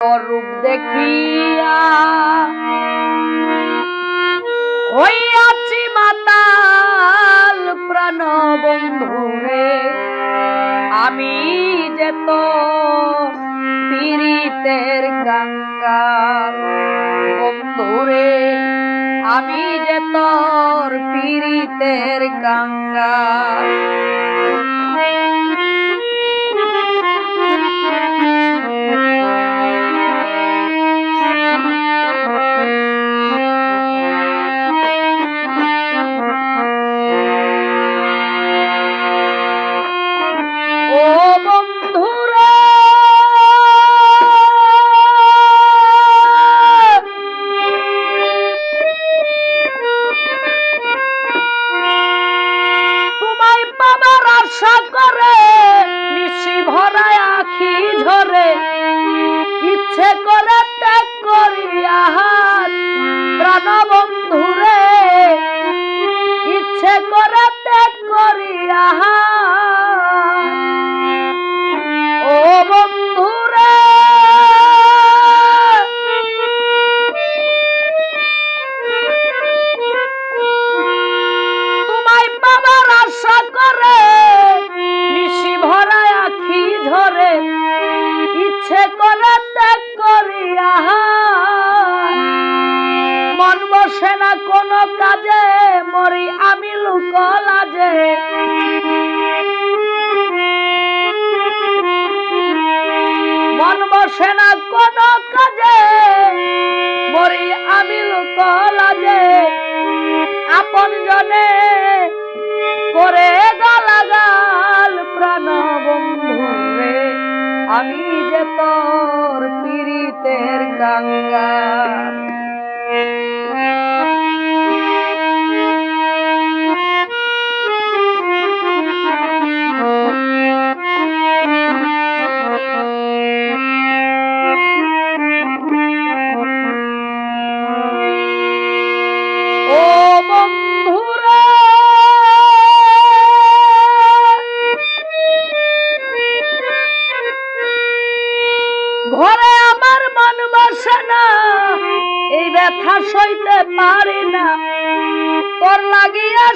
রূপ দেখিয়া হইয়াছি মাতাল প্রাণ বন্ধুরে আমি যে তো পীড়িতের গঙ্গাল বন্ধুরে, আমি যে তোর পীড়িতের আমি যে আপন জনে করে গালাগাল প্রাণ বন্ধুরে আমি যে তোর পীড়িতের কাঙ্গাল।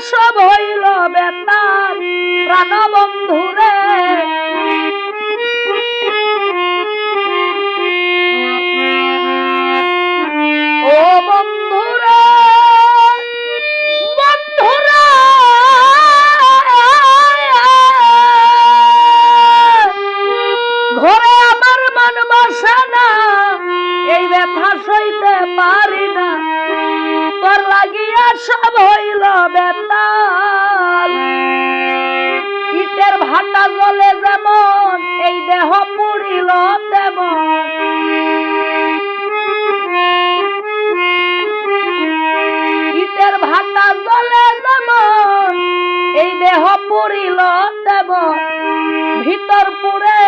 সব হইল বেতার প্রাণ সব হইল বেতাল ইটের ভাটা জলে যেমন এই দেহ পুড়িল তেমন। পুরিল দেব। ভিতর পুরে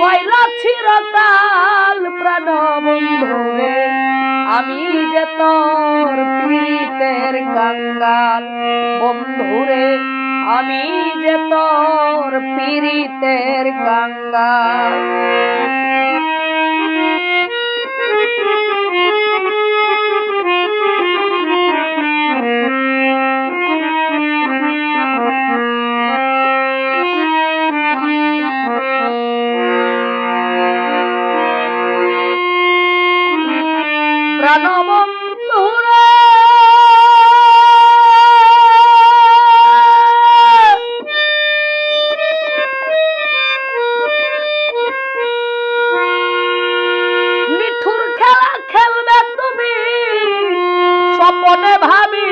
কয়লা চিরকাল প্রাণ আমি যে তোর প্রীতের কাঙ্গাল, বন্ধুরে, আমি যে তোর পীড়িতের কাঙ্গাল। স্বপনে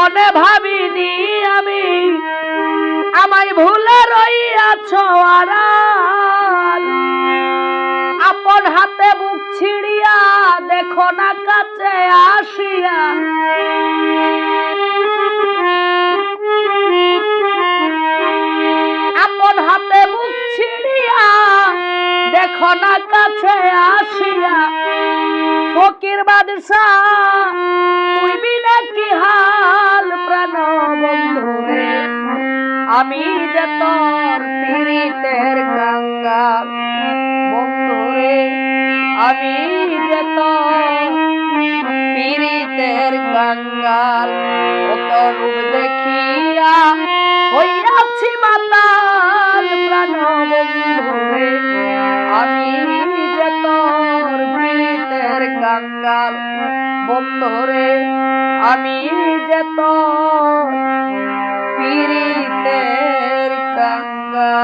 মনে ভাবিনি আমি। আমায় ভুলে রইয়াছ আর আপন হাতে বুক ছিড়িয়া দেখো না কাছে আ দেখো কাছে আসিয়া ফকির বাদশাহ, তুই কি হাল প্রাণ আমি যে তোর পীড়িতের গঙ্গাল বন্ধুরে আমি যে তোর পীড়িতের গঙ্গাল ও রূপ দেখিয়া কাল বন্ধরে আমি যেত পিরিতের কাঙ্গা